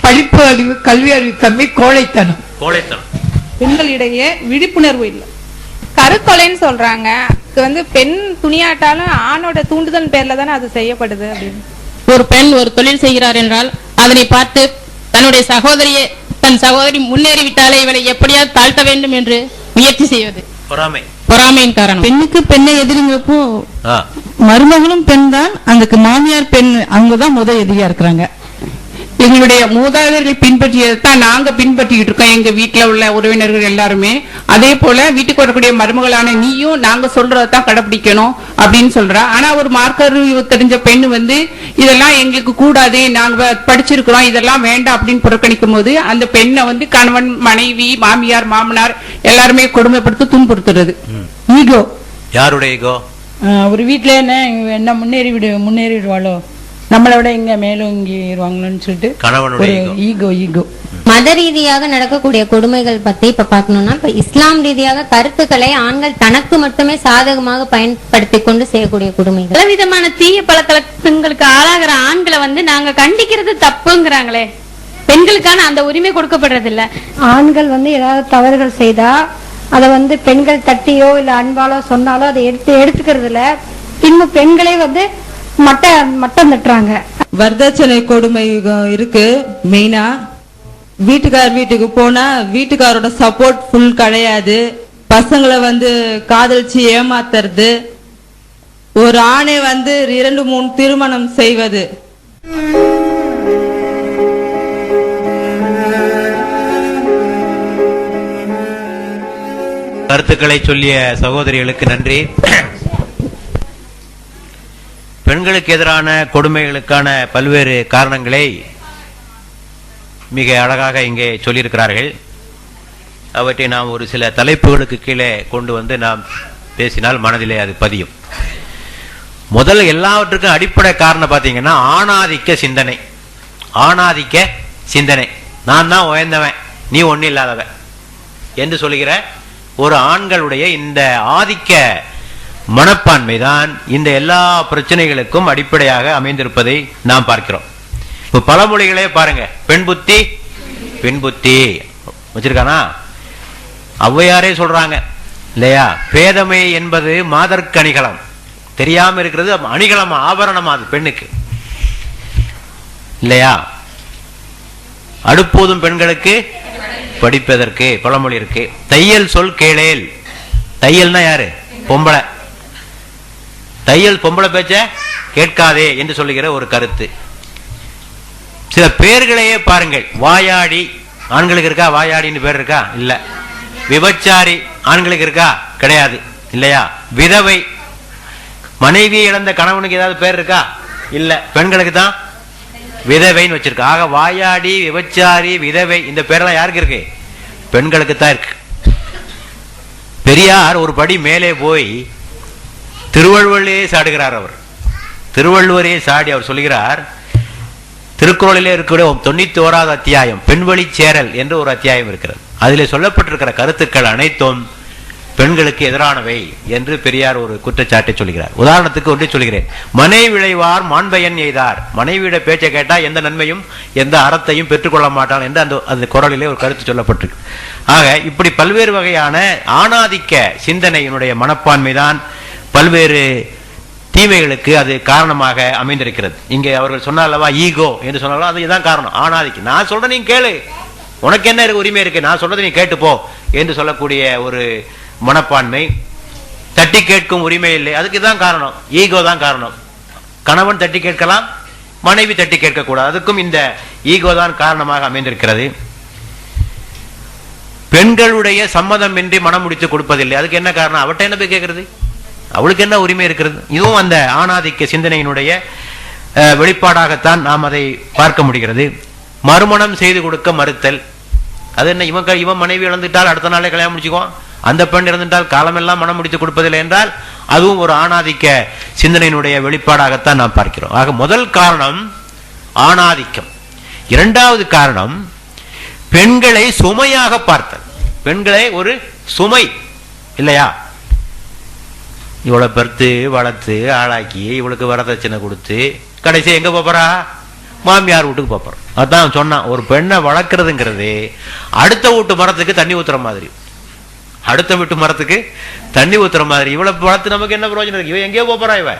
படிப்பு அறிவு கல்வி அறிவு கம்மி கோழைத்தனம். கோழைத்தனம். பெண்களிடையே விழிப்புணர்வு இல்லை. கருக்கொலைன்னு சொல்றாங்க. அது வந்து பெண் துணியாட்டாலும் ஆணோட தூண்டுதல் பேர்ல தானே அது செய்யப்படுது அப்படின்னு. ஒரு பெண் ஒரு தொழில் செய்கிறார் என்றால் அதனை பார்த்து தன்னுடைய சகோதரியை தன் சகோதரி முன்னேறிவிட்டாலே இவளை எப்படியாவது தாழ்த்த வேண்டும் என்று முயற்சி செய்வது. பொறாமை. பொறாமையின் காரணம். பெண்ணுக்கு பெண்ணை எதிரிங்கிறப்போ மருமகளும் பெண் தான் அதுக்கு மாமியார் பெண் அவங்கதான் முத எதிரியா இருக்கிறாங்க. எங்களுடைய மூதாதையர்கள் பின்பற்றியதை தான் நாங்க பின்பற்றிட்டு இருக்கோம். எங்க வீட்டுல உள்ள உறவினர்கள் எல்லாருமே. அதே போல வீட்டுக்கு வரக்கூடிய மருமகளான நீயும் நாங்க சொல்றதான் கடைபிடிக்கணும் அப்படின்னு சொல்றா. ஆனா ஒரு மார்க்கர் தெரிஞ்ச பெண் வந்து இதெல்லாம் எங்களுக்கு கூடாது. நாங்க படிச்சிருக்கிறோம். இதெல்லாம் வேண்டாம் அப்படின்னு புறக்கணிக்கும் போது அந்த பெண்ணை வந்து கணவன் மனைவி மாமியார் மாமனார் எல்லாருமே கொடுமைப்படுத்தி துன்புறுத்துறது. ஈகோ. யாருடைய ஈகோ? ஒரு வீட்டுல என்ன என்ன முன்னேறி விடு முன்னேறிடுவாளோ? நம்மளை விட இங்க மேலும் இங்கிடுவாங்களோன்னு சொல்லிட்டு கணவனுடைய ஈகோ ஈகோ மத ரீதியாக நடக்கக்கூடிய கொடுமைகள் பத்தி இப்ப பார்க்கணும்னா இப்ப இஸ்லாம் ரீதியாக கருத்துக்களை ஆண்கள் தனக்கு மட்டுமே சாதகமாக பயன்படுத்திக் கொண்டு செய்யக்கூடிய கொடுமைகள். பலவிதமான தீய பழக்கங்களுக்கு ஆளாகிற ஆண்களை வந்து நாங்க கண்டிக்கிறது தப்புங்கிறாங்களே. பெண்களுக்கான அந்த உரிமை கொடுக்கப்படுறது இல்ல ஆண்கள் வந்து ஏதாவது தவறுகள் செய்தா அதை வந்து பெண்கள் தட்டியோ இல்ல அன்பாலோ சொன்னாலோ அதை எடுத்து எடுத்துக்கிறது இல்ல இன்னும் பெண்களே வந்து மட்ட மட்டம் தட்டுறாங்க. வரதட்சணை கொடுமை இருக்கு. மெயினா வீட்டுக்கார் வீட்டுக்கு போனா வீட்டுக்காரோட சப்போர்ட் ஃபுல் கிடையாது. பசங்களை வந்து காதலிச்சு ஏமாத்துறது. ஒரு ஆணை வந்து இரண்டு மூணு திருமணம் செய்வது. கருத்துக்களை சொல்லிய சகோதரிகளுக்கு நன்றி. பெண்களுக்கு எதிரான கொடுமைகளுக்கான பல்வேறு காரணங்களை மிக அழகாக இங்கே சொல்லியிருக்கிறார்கள். அவற்றை நாம் ஒரு சில தலைப்புகளுக்கு கீழே கொண்டு வந்து நாம் பேசினால் மனதிலே அது பதியும். முதல் எல்லாவற்றுக்கும் அடிப்படை காரணம் பார்த்தீங்கன்னா ஆணாதிக்க சிந்தனை. ஆணாதிக்க சிந்தனை. நான் தான் உயர்ந்தவன் நீ ஒன்றும் இல்லாதவன். என்று சொல்லுகிற ஒரு ஆண்களுடைய இந்த ஆதிக்க மனப்பான்மைதான் இந்த எல்லா பிரச்சனைகளுக்கும் அடிப்படையாக அமைந்திருப்பதை நாம் பார்க்கிறோம். இப்ப பழமொழிகளே பாருங்க. பெண் புத்தி பெண் புத்தி. வச்சிருக்கானா? ஔவையாரே சொல்றாங்க இல்லையா? பேதமை என்பது மாதற்கு அணிகலம் தெரியாம இருக்கிறது அணிகலம் ஆபரணமா அது பெண்ணுக்கு. இல்லையா? அடுப்போதும் பெண்களுக்கு படிப்பதற்கு பழமொழி இருக்கு. தையல் சொல் கேளேல். தையல்னா யாரு? பொம்பளை. தையல் பொம்பளை பேச்ச கேட்காதே என்று சொல்லுகிற ஒரு கருத்து. சில பேர்களையே பாருங்கள். வாயாடி ஆண்களுக்கு இருக்கா? வாயாடின்னு பேர் இருக்கா? இல்ல. விபச்சாரி ஆண்களுக்கு இருக்கா? கிடையாது. இல்லையா? விதவை. மனைவி இழந்த கணவனுக்கு ஏதாவது பேர் இருக்கா? இல்ல. பெண்களுக்கு தான் விதவைன்னு வச்சிருக்கு. ஆக வாயாடி விபச்சாரி விதவை இந்த பேரெல்லாம் யாருக்கு இருக்கு? பெண்களுக்கு தான் இருக்கு. பெரியார் ஒரு படி மேலே போய் திருவள்ளுவரையே சாடுகிறார் அவர். திருவள்ளுவரே சாடி அவர் சொல்கிறார் திருக்குறளிலே இருக்கிற தொண்ணூத்தி ஓராவது அத்தியாயம் பெண்வழி சேரல் என்று ஒரு அத்தியாயம் இருக்கிறது. அதிலே சொல்லப்பட்டிருக்கிற கருத்துக்கள் அனைத்தும் பெண்களுக்கு எதிரானவை என்று பெரியார் ஒரு குற்றச்சாட்டை சொல்கிறார் உதாரணத்துக்கு ஒன்றே சொல்கிறேன் மனை விளைவார் மாண்பையன் எய்தார். மனைவியிட பேச்சை கேட்டால் எந்த நன்மையும் எந்த அறத்தையும் பெற்றுக்கொள்ள மாட்டான் என்று அந்த அந்த குரலிலே ஒரு கருத்து சொல்லப்பட்டிருக்கு. ஆக இப்படி பல்வேறு வகையான ஆணாதிக்க சிந்தனையினுடைய மனப்பான்மைதான் பல்வேறு தீமைகளுக்கு அது காரணமாக அமைந்திருக்கிறது. இங்கே அவர்கள் சொன்னாலவா ஈகோ என்று சொன்னாலும் அது இதான் காரணம். ஆணாதிக்கு நான் சொல்கிறேன் நீ கேளு. உனக்கு என்ன இருக்கு உரிமை இருக்கு? நான் சொல்றதை நீ கேட்டுப்போ என்று சொல்லக்கூடிய ஒரு மனப்பான்மை. தட்டி கேட்கும் உரிமை இல்லை. அதுக்கு தான் காரணம். ஈகோ தான் காரணம். கணவன் தட்டி கேட்கலாம் மனைவி தட்டி கேட்கக்கூடாது. அதுக்கும் இந்த ஈகோ தான் காரணமாக அமைந்திருக்கிறது. பெண்களுடைய சம்மதம் இன்றி மனம் முடித்து கொடுப்பதில்லை. அதுக்கு என்ன காரணம்? அவட்ட என்ன போய் கேட்கறது? அவளுக்கு என்ன உரிமை இருக்கிறது? இதுவும் அந்த ஆணாதிக்க சிந்தனையினுடைய வெளிப்பாடாகத்தான் நாம் அதை பார்க்க முடிகிறது. மறுமணம் செய்து கொடுக்க மறுத்தல். அது என்ன இவன் க- இவன் மனைவி இழந்துட்டால் அடுத்த நாளே கல்யாணம் முடிச்சுக்குவான்? அந்த பெண் இறந்துட்டால் காலமெல்லாம் மனம் முடித்து கொடுப்பதில்லை என்றால் அதுவும் ஒரு ஆணாதிக்க சிந்தனையினுடைய வெளிப்பாடாகத்தான் நாம் பார்க்கிறோம். ஆக முதல் காரணம் ஆணாதிக்கம். இரண்டாவது காரணம் பெண்களை சுமையாக பார்த்தல். பெண்களை ஒரு சுமை இல்லையா? இவளை பெருத்து வளர்த்து ஆளாக்கி இவளுக்கு வரதட்சணை கொடுத்து கடைசி எங்க போறா மாமியார் வீட்டுக்கு போறோம் அதான் சொன்னான் ஒரு பெண்ணை வளர்க்கறதுங்கிறது அடுத்த வீட்டு மரத்துக்கு தண்ணி ஊத்துற மாதிரி. அடுத்த வீட்டு மரத்துக்கு தண்ணி ஊத்துற மாதிரி. இவளை வளர்த்து நமக்கு என்ன பிரயோஜனம் இருக்கு? இவன் எங்கேயோ போறா இவ.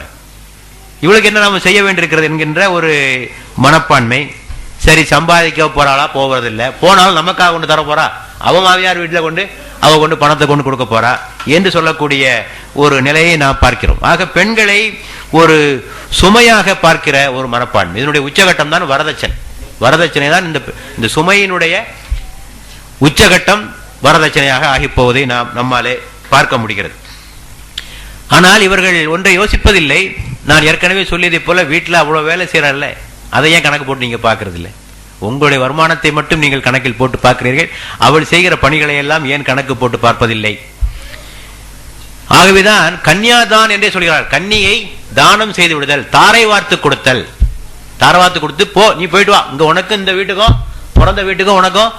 இவளுக்கு என்ன நாம செய்ய வேண்டியிருக்கிறது என்கின்ற ஒரு மனப்பான்மை. சரி சம்பாதிக்க போறாளா? போகிறதில்ல போனாலும் நமக்காக கொண்டு தர போறா அவன் மாமியார் வீட்டுல கொண்டு அவ கொண்டு பணத்தை கொண்டு கொடுக்க போறா என்று சொல்லக்கூடிய ஒரு நிலையை நாம் பார்க்கிறோம். ஆக பெண்களை ஒரு சுமையாக பார்க்கிற ஒரு மனப்பான்மை. இதனுடைய உச்சகட்டம் தான் வரதட்சணை. வரதட்சணை தான் இந்த இந்த சுமையினுடைய உச்சகட்டம் வரதட்சணையாக ஆகிப் போவதை நாம் நம்மாலே பார்க்க முடிகிறது. ஆனால் இவர்கள் ஒன்றை யோசிப்பதில்லை. நான் ஏற்கனவே சொல்லியதை போல வீட்டில் அவ்வளோ வேலை செய்யறல்ல அதை ஏன் கணக்கு போட்டு நீங்கள் பார்க்கறதில்லை? உங்களுடைய வருமானத்தை மட்டும் நீங்கள் கணக்கில் போட்டு பார்க்கிறீர்கள். அவள் செய்கிற பணிகளை எல்லாம் ஏன் கணக்கு போட்டு பார்ப்பதில்லை? ஆகவேதான் கன்னியாதான் என்றே சொல்கிறார் கன்னியை தானம் செய்து விடுதல் தாரை வார்த்து கொடுத்தல். தாரை வார்த்து கொடுத்து போ நீ போயிட்டு வா. இங்க உனக்கும் இந்த வீட்டுக்கும் பிறந்த வீட்டுக்கும் உனக்கும்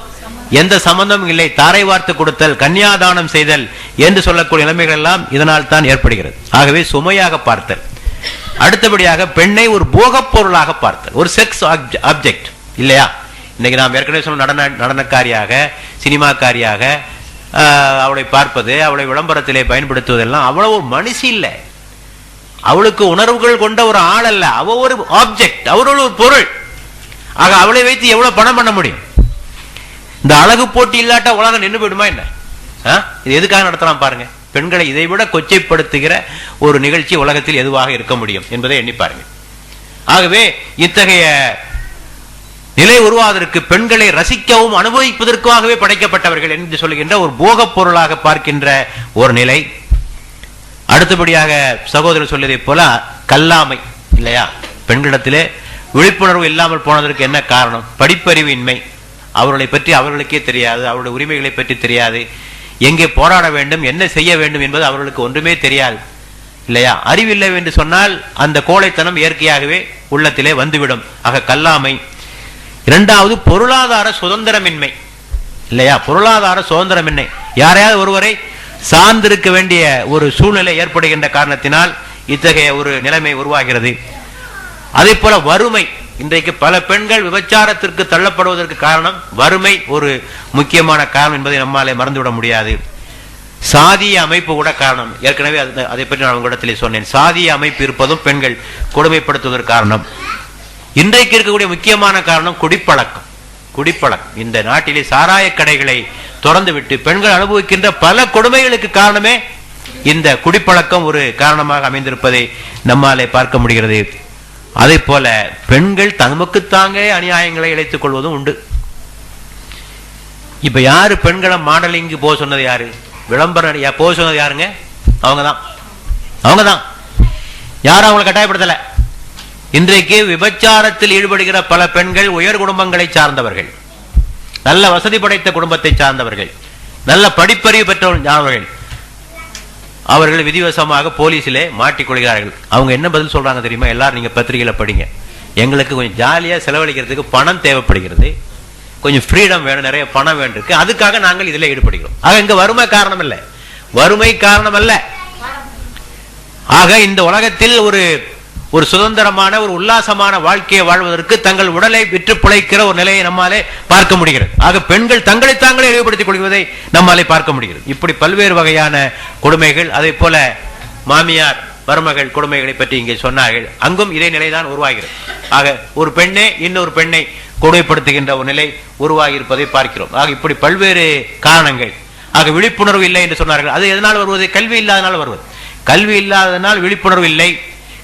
எந்த சம்பந்தமும் இல்லை. தாரை வார்த்து கொடுத்தல் கன்னியாதானம் செய்தல் என்று சொல்லக்கூடிய நிலைமைகள் எல்லாம் இதனால் தான் ஏற்படுகிறது. ஆகவே சுமையாக பார்த்தல். அடுத்தபடியாக பெண்ணை ஒரு போகப் பொருளாக பார்த்தல். ஒரு செக்ஸ் ஆப்ஜெக்ட் இல்லையா? இன்னைக்கு நாம் ஏற்கனவே சொன்ன நடன நடனக்காரியாக சினிமாக்காரியாக அவளை பார்ப்பது அவளை விளம்பரத்திலே பயன்படுத்துவதெல்லாம் அவ்வளவு மனுஷி இல்லை. அவளுக்கு உணர்வுகள் கொண்ட ஒரு ஆள் அல்ல. அவ ஒரு ஆப்ஜெக்ட் அவரோட ஒரு பொருள். ஆக அவளை வைத்து எவ்வளவு பணம் பண்ண முடியும்? இந்த அழகு போட்டி இல்லாட்ட உலகம் நின்று போயிடுமா என்ன? ஆ? இது எதுக்காக நடத்தலாம் பாருங்க. பெண்களை இதை விட கொச்சைப்படுத்துகிற ஒரு நிகழ்ச்சி உலகத்தில் எதுவாக இருக்க முடியும் என்பதை எண்ணி பாருங்க. ஆகவே இத்தகைய நிலை உருவாவதற்கு பெண்களை ரசிக்கவும் அனுபவிப்பதற்காகவே படைக்கப்பட்டவர்கள் என்று சொல்கின்ற ஒரு போகப் பொருளாக பார்க்கின்ற ஒரு நிலை. அடுத்தபடியாக சகோதரர் சொல்லியதைப் போல கல்லாமை இல்லையா? பெண்களிடத்திலே விழிப்புணர்வு இல்லாமல் போனதற்கு என்ன காரணம்? படிப்பறிவின்மை. அவர்களை பற்றி அவர்களுக்கே தெரியாது அவருடைய உரிமைகளை பற்றி தெரியாது. எங்கே போராட வேண்டும் என்ன செய்ய வேண்டும் என்பது அவர்களுக்கு ஒன்றுமே தெரியாது இல்லையா? அறிவில்லை என்று சொன்னால் அந்த கோழைத்தனம் இயற்கையாகவே உள்ளத்திலே வந்துவிடும். ஆக கல்லாமை இரண்டாவது பொருளாதார சுதந்திரமின்மை. இல்லையா? பொருளாதார சுதந்திரமின்மை. யாரையாவது ஒருவரை சார்ந்திருக்க வேண்டிய ஒரு சூழ்நிலை ஏற்படுகின்ற காரணத்தினால் இத்தகைய ஒரு நிலைமை உருவாகிறது. அதே போல வறுமை. இன்றைக்கு பல பெண்கள் விபச்சாரத்திற்கு தள்ளப்படுவதற்கு காரணம் வறுமை ஒரு முக்கியமான காரணம் என்பதை நம்மாலே மறந்துவிட முடியாது. சாதிய அமைப்பு கூட காரணம். ஏற்கனவே அது- அதை பற்றி நான் உங்களிடத்திலே சொன்னேன். சாதிய அமைப்பு இருப்பதும் பெண்கள் கொடுமைப்படுத்துவதற்கு காரணம். இன்றைக்கு இருக்கக்கூடிய முக்கியமான காரணம் குடிப்பழக்கம். குடிப்பழக்கம். இந்த நாட்டிலே சாராய கடைகளை திறந்து விட்டு பெண்கள் அனுபவிக்கின்ற பல கொடுமைகளுக்கு காரணமே இந்த குடிப்பழக்கம் ஒரு காரணமாக அமைந்திருப்பதை நம்மாலே பார்க்க முடிகிறது. அதே போல பெண்கள் தமக்குத்தாங்கே அநியாயங்களை இழைத்துக் கொள்வதும் உண்டு. இப்ப யாரு பெண்களை மாடலிங்கு போக சொன்னது யாரு? விளம்பரம் போக சொன்னது யாருங்க? அவங்கதான். அவங்கதான். யாரும் அவங்களை கட்டாயப்படுத்தலை. இன்றைக்கு விபச்சாரத்தில் ஈடுபடுகிற பல பெண்கள் உயர் குடும்பங்களை சார்ந்தவர்கள். நல்ல வசதி படைத்த குடும்பத்தை சார்ந்தவர்கள். நல்ல படிப்பறிவு பெற்றவர்கள் அவர்கள் விதிவசமாக போலீஸிலே மாட்டிக்கொள்கிறார்கள் அவங்க என்ன பதில் சொல்றாங்க தெரியுமா? எல்லாரும் நீங்க பத்திரிகையில படிங்க. எங்களுக்கு கொஞ்சம் ஜாலியா செலவழிக்கிறதுக்கு பணம் தேவைப்படுகிறது. கொஞ்சம் ஃப்ரீடம் வேணும் நிறைய பணம் வேண்டிருக்கு இருக்கு. அதுக்காக நாங்கள் இதில் ஈடுபடுகிறோம். ஆக இங்க வறுமை காரணம் இல்லை வறுமை காரணம் அல்ல ஆக இந்த உலகத்தில் ஒரு ஒரு சுதந்திரமான ஒரு உல்லாசமான வாழ்க்கையை வாழ்வதற்கு தங்கள் உடலை விற்று பிழைக்கிற ஒரு நிலையை நம்மாலே பார்க்க முடிகிறது. ஆக பெண்கள் தங்களை தாங்களே இழிவுபடுத்திக் கொள்வதை நம்மாலே பார்க்க முடிகிறது. இப்படி பல்வேறு வகையான கொடுமைகள் அதே போல மாமியார் மருமகள் கொடுமைகளை பற்றி இங்கே சொன்னார்கள். அங்கும் இதே நிலைதான் உருவாகிறது. ஆக ஒரு பெண்ணே இன்னொரு பெண்ணை கொடுமைப்படுத்துகின்ற ஒரு நிலை உருவாகி இருப்பதை பார்க்கிறோம். ஆக இப்படி பல்வேறு காரணங்கள். ஆக விழிப்புணர்வு இல்லை என்று சொன்னார்கள். அது எதனால் வருவது? கல்வி இல்லாதனால் வருவது. கல்வி இல்லாததனால் விழிப்புணர்வு இல்லை.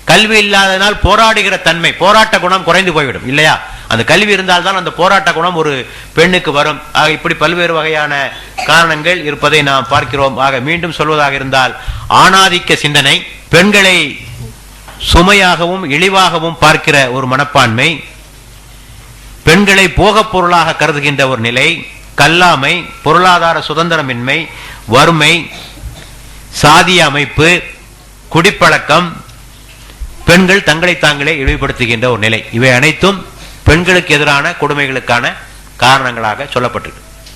கல்வி இல்லாதனால் போராடுகிற தன்மை போராட்ட குணம் குறைந்து போய்விடும் இல்லையா? அந்த கல்வி இருந்தால்தான் அந்த போராட்ட குணம் ஒரு பெண்ணுக்கு வரும். ஆக இப்படி பல்வேறு வகையான காரணங்கள் இருப்பதை நாம் பார்க்கிறோம். ஆக மீண்டும் சொல்வதாக இருந்தால் ஆணாதிக்க சிந்தனை பெண்களை சுமையாகவும் இழிவாகவும் பார்க்கிற ஒரு மனப்பான்மை பெண்களை போகப் பொருளாக கருதுகின்ற ஒரு நிலை கல்லாமை பொருளாதார சுதந்திரமின்மை வறுமை சாதிய அமைப்பு குடிப்பழக்கம் பெண்கள் தங்களை தாங்களே இழிவுபடுத்துகின்ற ஒரு நிலை. இவை அனைத்தும் பெண்களுக்கு எதிரான கொடுமைகளுக்கான காரணங்களாக சொல்லப்பட்டிருக்கு.